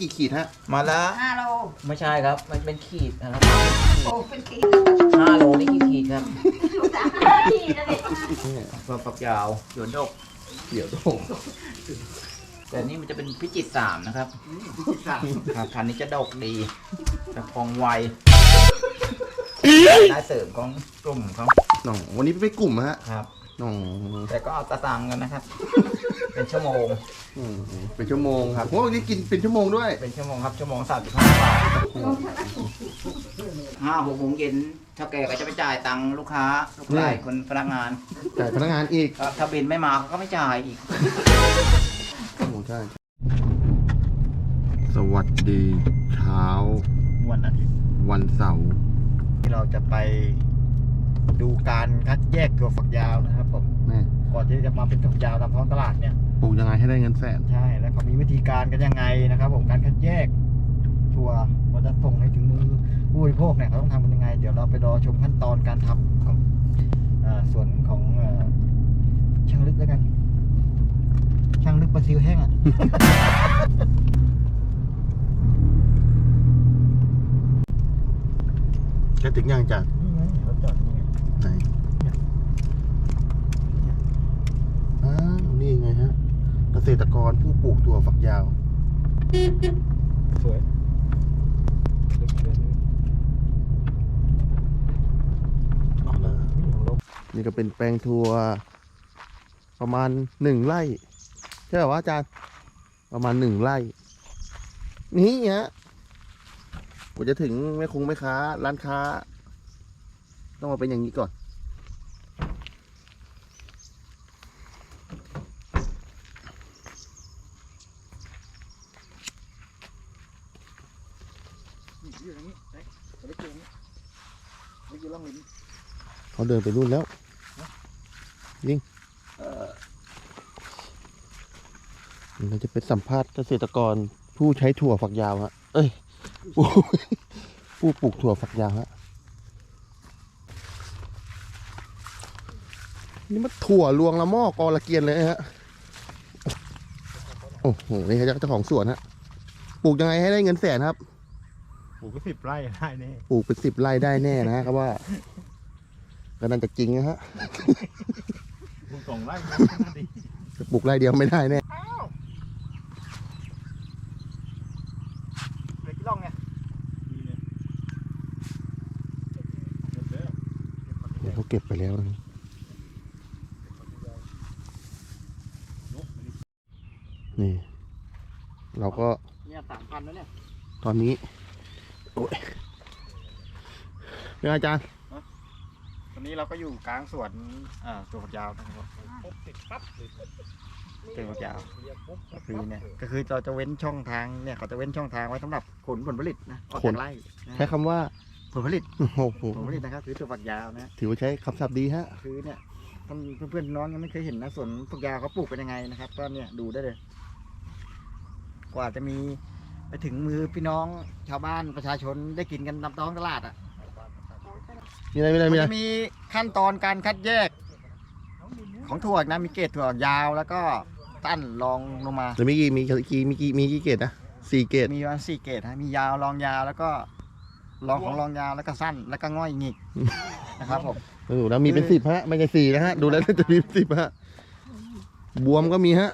กี่ขีดฮะ มาละห้าโลไม่ใช่ครับ มันเป็นขีดนะครับโอ้เป็นขีดห้าโลนี่กี่ขีดครับขีดนะดิความฝักยาวหยวนดกเดี๋ยวโอ้แต่นี่มันจะเป็นพิจิตรสามนะครับครับพันธุ์นี้จะดกดีจะพองไวได้เสริมของกลุ่มเขาหน่องวันนี้เป็นกลุ่มฮะครับหน่องแต่ก็เอาตะตังค์กันนะครับ เป็นชั่วโมง อืมเป็นชั่วโมงครับโอ้วันนี้กินเป็นชั่วโมงด้วย เป็นชั่วโมงครับชั่วโมงสามสิบห้าบาทห้าหกโมงเย็นเท่าแก่ก็จะไปจ่ายตังค์ลูกค้าลูกชายคนพนักงานจ่ายพนักงานอีกครับถ้าบินไม่มาเขาก็ไม่จ่ายอีกโอ้ใช่สวัสดีเช้า วันอาทิตย์วันเสาร์ที่เราจะไปดูการคัดแยกถั่วฝักยาวนะครับผมแม่ ก่อนที่จะมาเป็นถั่วฝักยาวตามท้องตลาดเนี่ยปลูกยังไงให้ได้เงินแสนใช่แล้วเขามีวิธีการกันยังไงนะครับ ผมการคัดแยกถั่วว่าจะส่งให้ถึงมือผู้บริโภคเนี่ยเขาต้องทำกันยังไง เดี๋ยวเราไปรอชมขั้นตอนการทำของเอ่อส่วนของเอ่อช่างลึกแล้วกัน ช่างลึกปลาซิวแห้งอะแค่ถึงยังจ้ะ นี่ไงรถจอดนี่ไง ไหนอ้าว นี่ไงฮะ เกษตรกรผู้ปลูกถั่วฝักยาว สวยลึกเลยเอาเลยนี่ของเรานี่ก็เป็นแปลงทัวประมาณหนึ่งไร่ใช่ไหมวะอาจารย์ ประมาณหนึ่งไร่ นี่ฮะกว่าจะถึงแม่คงแม่ค้า ร้านค้า ต้องมาเป็นอย่างนี้ก่อน อยู่อย่างนี้เฮ้ยเอาไปอยู่อย่างนี้ไปอยู่ล่องลิ้นเขาเดินไปนู่นแล้วยิงเราจะเป็นสัมภาษณ์เกษตรกรผู้ใช้ถั่วฝักยาวฮะ เอ้ย ผู้ผู้ปลูกถั่วฝักยาวฮะ นี่มันถั่วลวงละหม้อกอละเกียนเลยฮะ โอ้โห นี่เขาเจ้าของสวนฮะ ปลูกยังไงให้ได้เงินแสนครับ ปลูกก็สิบไร่ได้นี่ปลูกเป็นสิบไร่ได้แน่นะครับว่าก็น่าจะจริงนะฮะปลูกสองไร่ก็ดีปลูกไร่เดียวไม่ได้แน่เหลือกี่ล่องเนี่ยนี่เนี่ยเดี๋ยวเดี๋ยวเขาเก็บไปแล้วนะนี่ เราก็เนี่ยสามพันแล้วเนี่ย ตอนนี้ โอ้ยเป็นไงอาจารย์ตอนนี้เราก็อยู่กลางสวนอ่าตัวฝักยาวนะครับติดปั๊บตัวฝักยาวก็คือเนี่ย ก็คือเราจะเว้นช่องทางเนี่ยเขาจะเว้นช่องทางไว้สำหรับขนผลผลิตนะออกจากไร่นะใช้คำว่าผลผลิตโอ้โหผลผลิตนะครับคือตัวฝักยาวนะถือว่าใช้คำศัพท์ดีฮะ คือเนี่ยท่านเพื่อนๆน้องยังไม่เคยเห็นนะสวนฝักยาวเขาปลูกเป็นยังไงนะครับ ก็เนี่ยดูได้เลย กว่าจะมี ไปถึงมือพี่น้องชาวบ้านประชาชนได้กินกันตามท้องตลาดอะมีอะไรมีอะไรมีมันอะไรจะมีขั้นตอนการคัดแยก ของถั่วนะมีเกรดถั่วยาวแล้วก็ตั้นรองลงมา จะมีกี่มีกี่มีกี่มีกี่เกตนะสี่เกตมีวันสี่เกรดนะมียาวรองยาวแล้วก็รองของรองยาวแล้วก็สั้นแล้วก็ง่อยหงิกนะครับผมดูแล้วมีเป็นสิบฮะไม่ใช่สี่นะฮะดูแล้วจะมีสิบฮะ บวมก็มีฮะ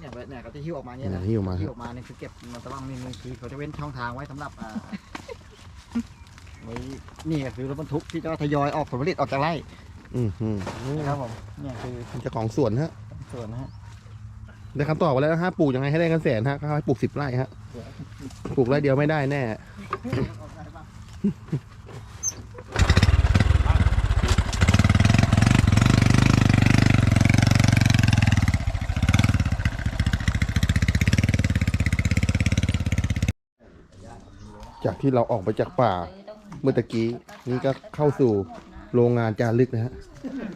เนี่ยเนี่ยเขาจะหิ้วออกมาเนี่ยนะหิ้วออกมาหิ้วออกมาเนี่ยคือเก็บมันจะว่างนี่นี่คือเขาจะเว้นช่องทางไว้สำหรับอ่าไว้นี่ก็คือรถบรรทุกที่จะทยอยออกผลผลิตออกจากไร่อืมอืมนะครับผมเนี่ยคือเจ้าของสวนฮะส่วนนะฮะได้คำตอบมาแล้วนะฮะปลูกยังไงให้ได้เงินแสนฮะก็ให้ปลูกสิบไร่ฮะปลูกไร่เดียวไม่ได้แน่ จากที่เราออกไปจากป่าเมื่อตะกี้ นี่ก็เข้าสู่โรงงานจารึกนะฮะ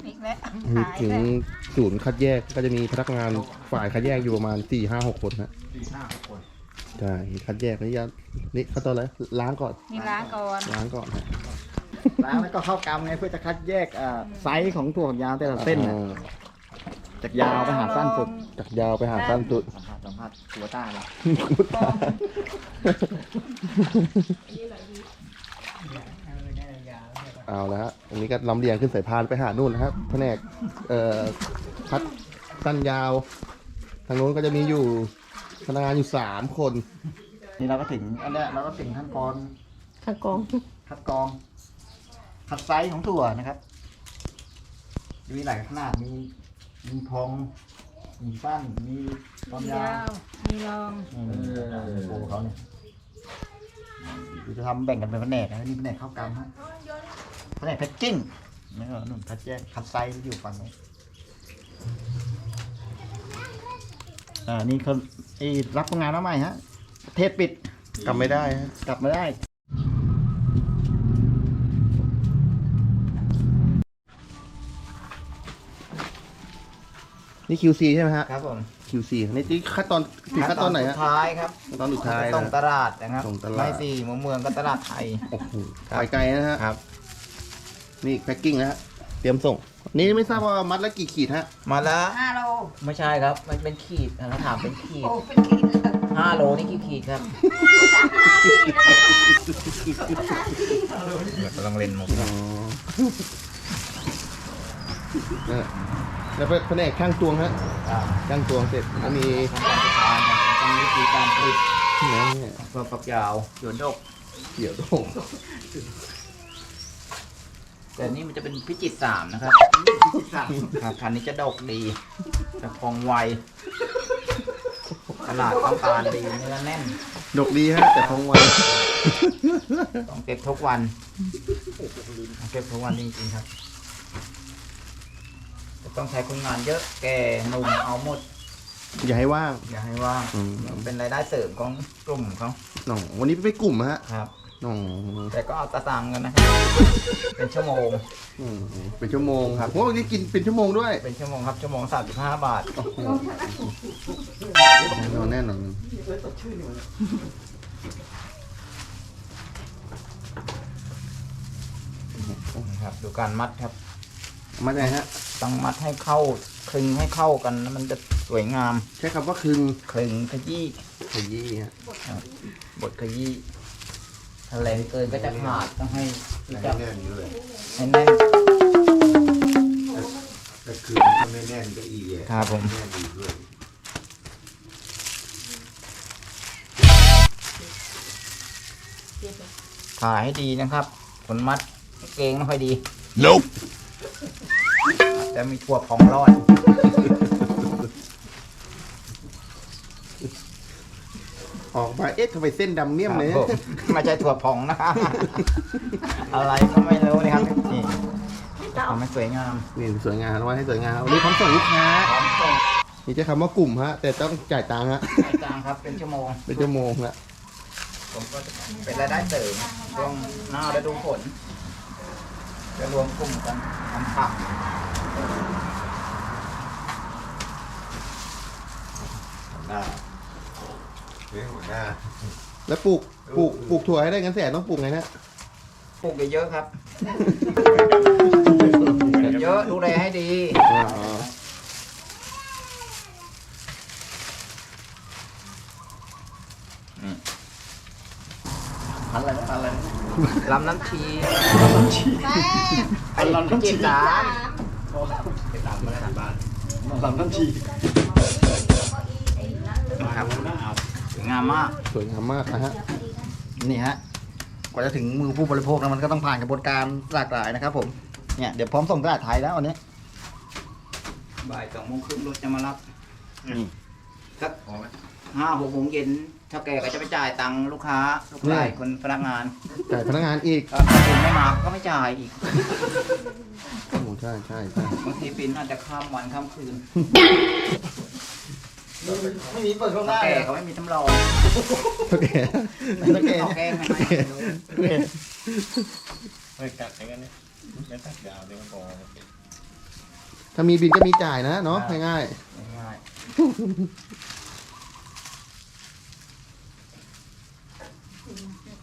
อีกแล้วมีหายถึงแล้วศูนย์คัดแยกก็จะมีพนักงานฝ่ายคัดแยกอยู่ประมาณสี่ห้าหกคนฮะสี่ห้าคนใช่คัดแยกนี่จะนี่ขั้นตอนอะไรล้างก่อนมีล้างก่อนล้างก่อนฮะล้างแล้วก็เข้ากำไงเพื่อจะคัดแยกอ่าไซส์ของถั่วฝักยาวแต่ละเส้นน่ะอ่า จากยาวไปหาสั้นสุดจากยาวไปหาสั้นสุดสัมผัสสัมผัสตัวต้าเลยเอาละฮะอันนี้ก็ลำเลียงขึ้นสายพานไปหานู่นนะครับแผนกเอ่อพัดสั้นยาว ทางนู้นก็จะมีอยู่พนักงานอยู่สามคน นี่เราก็ถึงอันเนี้ยเราก็ถึงขั้นตอนข้าวกองคัดกรองคัดไซส์ของถั่วนะครับ มีหลายขนาดมี มีพองมีสั้นมีความยายาววมีรองอืมโอ้เขาเนี่ยเดี๋ยวจะทำแบ่งกันเป็นแผนกนะนี่แผนกข้าวกำฮะแผนกแพ็กกิ้งแล้วก็นุ่นคัดแยกคัดไซส์ที่อยู่ฝั่งนู้นอ่านี่เขาไอ้รับงานมาใหม่ฮะเทปปิดกำไม่ได้ฮะ กลับมาได้ นี่ QC ใช่ไหมฮะ ครับผม QC นี่ที่ขั้นตอนถึงขั้นตอนไหนสุฮะดท้ายครับขั้นตอนสุดท้ายส่งนะตลาดนะครับส่งตลาด ไม่สี่เมืองเมืองก็ตลาดไทย โอ้โหครับ ไปไกลนะฮะ ครับ นี่แพ็กกิ้งนะฮะ เตรียมส่ง นี่ไม่ทราบว่ามัดละกี่ขีดฮะ มาแล้ว ห้าโลไม่ใช่ครับ มันเป็นขีดเราถามเป็นขีดโอ้เป็นขีดเลยห้าโลนี่กี่ขีดครับกำลังเล่นมุกอ๋อนั่นแหละ แล้วแผนกช่างตวงฮะครับช่างตวงเสร็จแล้วมีขั้นตอนสุดท้ายครับต้องวิธีการผลิตนะเนี่ยเพื่อปักยาวหยวนดกเดี๋ยวโดงแต่นี่มันจะเป็นพิจิตรสามนะครับครับคันนี้จะดกดีจะพองไวตลาดต้องการดีเนื้อแน่น ดกดีฮะแต่พองไวต้องเก็บทุกวันต้องเก็บทุกวันจริงๆครับจะ ต้องใช้คนงานเยอะ แก่หนุ่มเอาหมด อย่าให้ว่าง อย่าให้ว่างอืม มันเป็นรายได้เสริมของกลุ่มเขาหน่องวันนี้ไปกลุ่มฮะครับ หน่องแต่ก็เอาตะตังกันนะครับ เป็นชั่วโมง อืมเป็นชั่วโมงครับโอ้วันนี้กินเป็นชั่วโมงด้วยเป็นชั่วโมงครับชั่วโมงสามสิบห้าบาท แน่นอนแน่นอนนะครับดูการมัดครับมาไงฮะ ต้องมัดให้เข้าคลึงให้เข้ากันแล้วมันจะสวยงามใช้คำว่าคึงคลึงขยี้ขยี้ฮะบดขยี้ถ้าแรงเกินก็จะขาดต้องให้จับแน่นอยู่เลยให้แน่นแต่คือถ้าไม่แน่นก็อีกครับผม แน่นอีกด้วยถ่ายให้ดีนะครับผลมัดเกงไม่ค่อยดี Nope จะมีถั่วพองรอด ออกมาเอ๊ะทำไมเส้นดำเมี่ยมเลยครับผมไม่ใช่ถั่วพองนะ อะไรก็ไม่รู้นี่ครับนี่ทำให้สวยงามนี่สวยงามเอาไว้ให้สวยงามวันนี้พร้อมส่งลูกค้าพร้อมส่งนี่ใช้คำว่ากลุ่มฮะ แต่ต้องจ่ายตังค์ฮะจ่ายตังค์ครับเป็นชั่วโมง เป็นชั่วโมงละผมก็จะเป็นรายได้เสริมช่วงหน้าฤดูฝนจะรวมกลุ่มกันทำผัก หัวหน้าเลี้ยงหัวหน้า แล้วปลูกปลูกปลูกถั่วให้ได้เงินแสนต้องปลูกไงนะปลูกเยอะๆครับ เยอะๆดูแลให้ดีอ๋ออะไรนะอะไรนะลำน้ำชีแม่ไอ้พิจิตรสามสาม ลำน้ำชีครับสวยงามมาก สวยงามมากนะฮะ นี่ฮะ กว่าจะถึงมือผู้บริโภคนะมันก็ต้องผ่านกระบวนการหลากหลายนะครับ ผม เนี่ยเดี๋ยวพร้อมส่งตลาดไทยแล้ววันนี้ บ่ายสองโมงครึ่งรถจะมารับนี่สักห้าหกโมงเย็นเท่าแก่ก็จะไปจ่ายตังค์ลูกค้า ลูกชายคนพนักงาน จ่ายพนักงานอีกถ้าปินไม่มาก็ไม่จ่ายอีกโอ้ ใช่ใช่ใช่บางทีปินอาจจะข้ามวันข้ามคืนไม่มีเปิดข้างหเท่าน้าแก่เลยเขาไม่มีทำรองโอเคโอเคเอาแกล้งให้ไหมไม่รู้ไม่กัดอย่างนั้นเนี่ยไม่ตัดยาวเดี๋ยวมันพอถ้ามีบินก็มีจ่ายนะเนาะง่ายง่ายๆ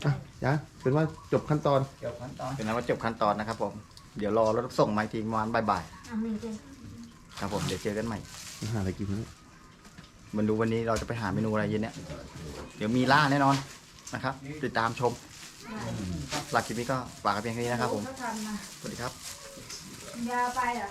อะจ้ะเป็นว่าจบขั้นตอน ๆเกี่ยวขั้นตอนเป็นนั้นว่าจบขั้นตอนนะครับผม เดี๋ยวรอรถส่งมาอีกทีประมาณบ่ายเอาหนึ่งเดียวครับผมเดี๋ยวเจอกันใหม่หาอะไรกินเนี่ยมันดูวันนี้เราจะไปหาเมนูอะไรเย็นเนี่ยเดี๋ยวมีล่าแน่นอนนะครับ ติดตามชมหลักคลิปนี้ก็ฝากกันเพียงแค่นี้นะครับผม เขาทำมาสวัสดีครับ ยาวไปเหรอ